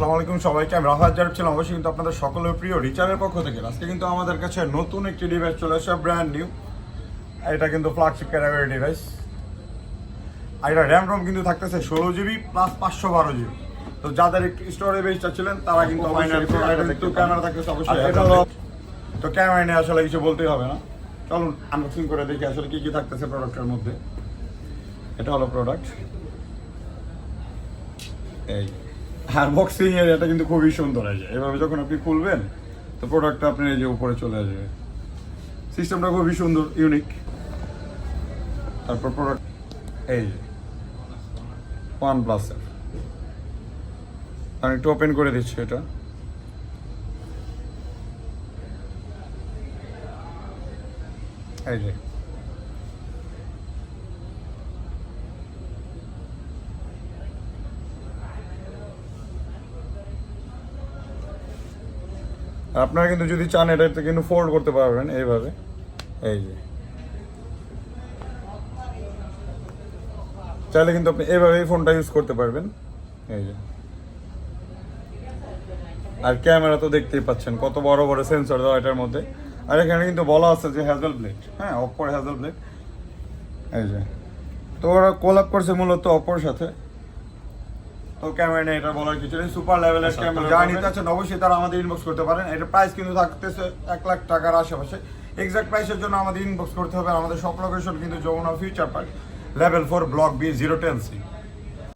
আসসালামু আলাইকুম সবাইকে আমি রাফাত জারব ছিলাম। অবশ্যই কিন্তু আপনাদের সকলের প্রিয় রিচারের পক্ষ থেকে। আজকে কিন্তু আমাদের কাছে নতুন একটি ডিভাইস চলে আসছে ব্র্যান্ড নিউ এটা কিন্তু ফ্ল্যাগশিপ ক্যাটাগরি ডিভাইস আর এটা র্যাম রম কিন্তু থাকতেছে ষোলো জিবি প্লাস পাঁচশো বারো জিবি তো যাদের একটু স্টোরেজ বেসটা ছিলেন তারা কিন্তু ক্যামেরা থাকতেছে অবশ্যই তো ক্যামেরা নিয়ে আসলে কিছু বলতেই হবে না। চলুন আনবক্সিং করে দেখি আসলে কি কি থাকতেছে প্রোডাক্টের মধ্যে। এটা হলো প্রোডাক্ট এই। আর বক্সিং এর এটা কিন্তু খুবই সুন্দর আছে এভাবে যখন আপনি খুলবেন, তো প্রোডাক্টটা আপনার এই যে উপরে চলে আসবে। সিস্টেমটা খুবই সুন্দর ইউনিক তারপর প্রোডাক্ট এই যে ওয়ান প্লাসের আমি একটু ওপেন করে দিচ্ছি এটা। এই যে আপনারা কিন্তু যদি চান এটা কিন্তু ফোল্ড করতে পারবেন এইভাবে। এই যে। চাইলে কিন্তু আপনি এইভাবেই ফোনটা ইউজ করতে পারবেন। এই যে। আর ক্যামেরা তো দেখতেই পাচ্ছেন, কত বড় বড় সেন্সর দেওয়া এটার মধ্যে। আর এখানে কিন্তু বলা আছে যে হ্যাজেল ব্লেড হ্যাঁ অপর হ্যাজেল ব্লেড এই যে। তো ওরা কোলাপ করছে মূলত অপর সাথে। তো ক্যামেরা নেই এটা বলার কিছু নেই। সুপার লেভেলের ক্যামেরা যা নিতে আছেন অবশ্যই তারা আমাদের ইনবক্স করতে পারেন। এটা প্রাইস কিন্তু থাকতেছে এক লাখ টাকার আশেপাশে। এক্সাক্ট প্রাইসের জন্য আমাদের ইনবক্স করতে হবে। আমাদের সব লোকেশন কিন্তু Yamuna future park level four block B zero ten C